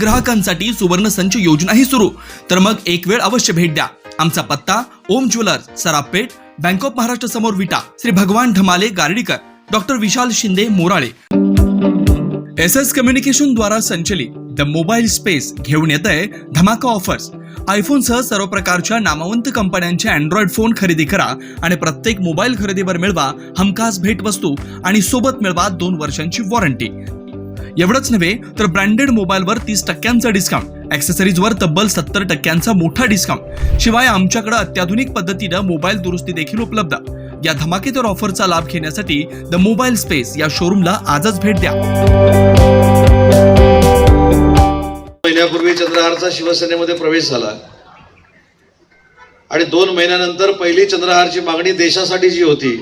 ग्राहकांसाठी सुवर्ण संच योजनाही सुरू. तर मग एक वेळ अवश्य भेट द्या. आमचा पत्ता Om Jewellers Sarafpeth Bank of Maharashtra समोर Vita Shri Bhagwan Dhamale Gardikar. Doctor Vishal Shinde Morale. S S communication द्वारा संचलित द मोबाईल स्पेस घेऊन येत आहे धमाका ऑफर्स. आयफोनसह सर्व प्रकारच्या नामवंत कंपन्यांचे अँड्रॉइड फोन खरेदी करा आणि प्रत्येक मोबाईल खरेदीवर मिळवा हमखास भेटवस्तू आणि सोबत मिळवा दोन वर्षांची वॉरंटी. एवढंच नव्हे तर ब्रँडेड मोबाईलवर तीस टक्क्यांचा डिस्काउंट ॲक्सेसरीजवर तब्बल सत्तर टक्क्यांचा मोठा डिस्काउंट शिवाय आमच्याकडे अत्याधुनिक पद्धतीनं मोबाईल दुरुस्ती देखील उपलब्ध. या धमाकेदार ऑफरचा लाभ घेण्यासाठी द मोबाईल स्पेस या शोरूमला आजच भेट द्या. महिन्यापूर्वी चंद्रहारचा शिवसेनेमध्ये प्रवेश झाला. आणि दोन महिन्यानंतर पहिली चंद्रहारची मागणी देशासाठी जी होती.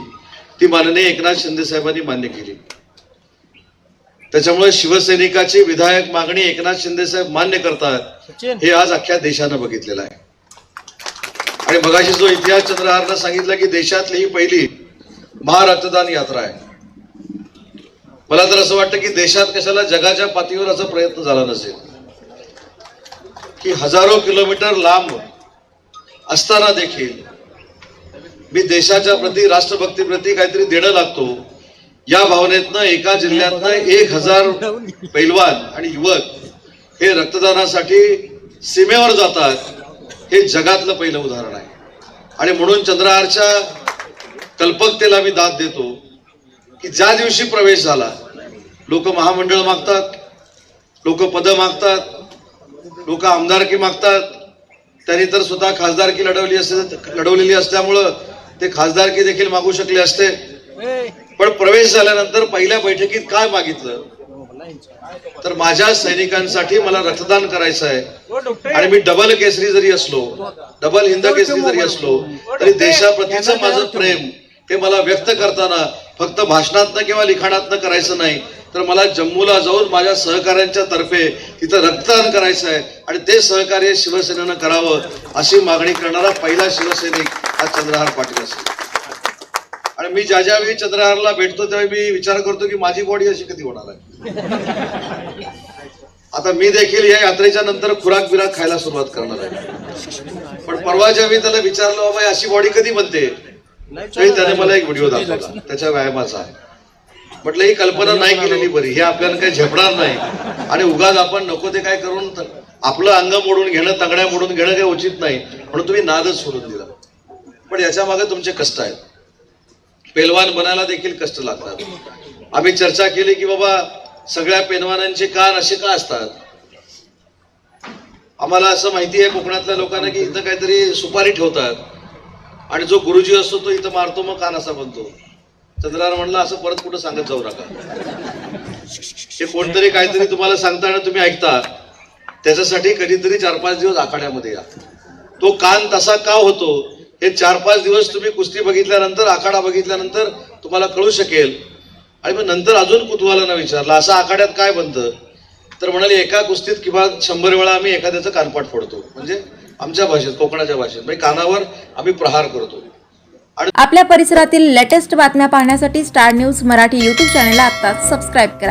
ती माननीय एकनाथ शिंदे साहेबांनी मान्य केली. त्याच्यामुळे शिवसैनिकाची विधायक मागणी एकनाथ शिंदे साहेब मान्य करतात. हे आज अख्ख्या देशानं बघितलेलं आहे. आणि मगाशी जो इतिहास चंद्रहारनं सांगितला की देशातली ही पहिली महारक्तदान यात्रा आहे. मला तर असं वाटतं की देशात कशाला जगाच्या पातळीवर असा प्रयत्न झाला नसेल. की हजारो किलोमीटर लांब असताना देखील मी देशाच्या प्रती राष्ट्रभक्तीप्रती काहीतरी देणं लागतो. या भावनेतनं एका जिल्ह्यातनं एक हजार पैलवान आणि युवक हे रक्तदानासाठी सीमेवर जातात. हे जगातलं पहिलं उदाहरण आहे. आणि म्हणून चंद्रहारच्या कल्पकतेला मी दाद देतो की ज्या दिवशी प्रवेश झाला लोक महामंडळ मागतात लोक पदं मागतात लोक आमदारकी मागतात. त्यांनी तर स्वतः खासदारकी लढवली असते लढवलेली असल्यामुळं ते खासदारकी देखील मागू शकले असते. पण प्रवेश झाल्यानंतर पहिल्या बैठकीत काय मागितलं? तर माझ्या सैनिकांसाठी मला रक्तदान करायचं आहे. आणि मी डबल केसरी जरी असलो डबल हिंद केसरी जरी असलो तरी देशाप्रतीचं माझं प्रेम हे मला व्यक्त करताना फक्त भाषणातनं किंवा लिखाणातनं करायचं नाही तर मला जम्मूला जाऊन माझ्या सहकाऱ्यांच्या तर्फे तिथं रक्तदान करायचं आहे आणि ते सहकार्य शिवसेनेनं करावं अशी मागणी करणारा पहिला शिवसैनिक हा चंद्रहार पाटील असेल. आणि मी ज्या ज्यावेळी चंद्रहारला भेटतो त्यावेळी मी विचार करतो की माझी बॉडी अशी कधी होणार आहे? आता मी देखील या यात्रेच्या नंतर खुराक बिराक खायला सुरुवात करणार आहे. पण परवा जेव्हा मी त्याला विचारलो बाबा अशी बॉडी कधी बनते? त्याने मला एक व्हिडिओ दाखवला. त्याच्या व्यायामाचा आहे. म्हटलं ही कल्पना नाही केलेली बरी. हे आपल्याला काही झेपणार नाही. आणि उगाच आपण नको ते काय करून आपलं अंग मोडून घेणं तंगड्या मोडून घेणं काही उचित नाही. म्हणून तुम्ही नादच सोडून दिला. पण याच्या मागे तुमचे कष्ट आहेत. पेलवान बनायला देखील कष्ट लागतात. आम्ही चर्चा केली की बाबा सगळ्या पेलवानांचे कान असे का असतात? आम्हाला असं माहिती आहे कोकणातल्या लोकांना की इथं काहीतरी सुपारी ठेवतात. आणि जो गुरुजी असतो तो इथं मारतो मग कान असा बनतो. चंद्रार म्हणला असं परत कुठं सांगत जाऊ नका. हे कोणतरी काहीतरी तुम्हाला सांगताना तुम्ही ऐकता. त्याच्यासाठी कधीतरी चार पाच दिवस आखाड्यामध्ये या. तो कान तसा का होतो? हे चार पाच दिवस तुम्ही कुस्ती बघितल्यानंतर आखाडा बघितल्यानंतर तुम्हाला कळू शकेल. आणि मग नंतर अजून कुतूहलानं विचारलं असं आखाड्यात काय बनतं? तर म्हणाले एका कुस्तीत किंवा शंभर वेळा आम्ही एखाद्याचं कानपाट फोडतो. म्हणजे आमच्या भाषेत कोकणाच्या भाषेत. म्हणजे कानावर आम्ही प्रहार करतो. आपल्या परिसरातील लेटेस्ट बातम्या पाहण्यासाठी स्टार न्यूज मराठी यूट्यूब चॅनलला आता सबस्क्राईब करा.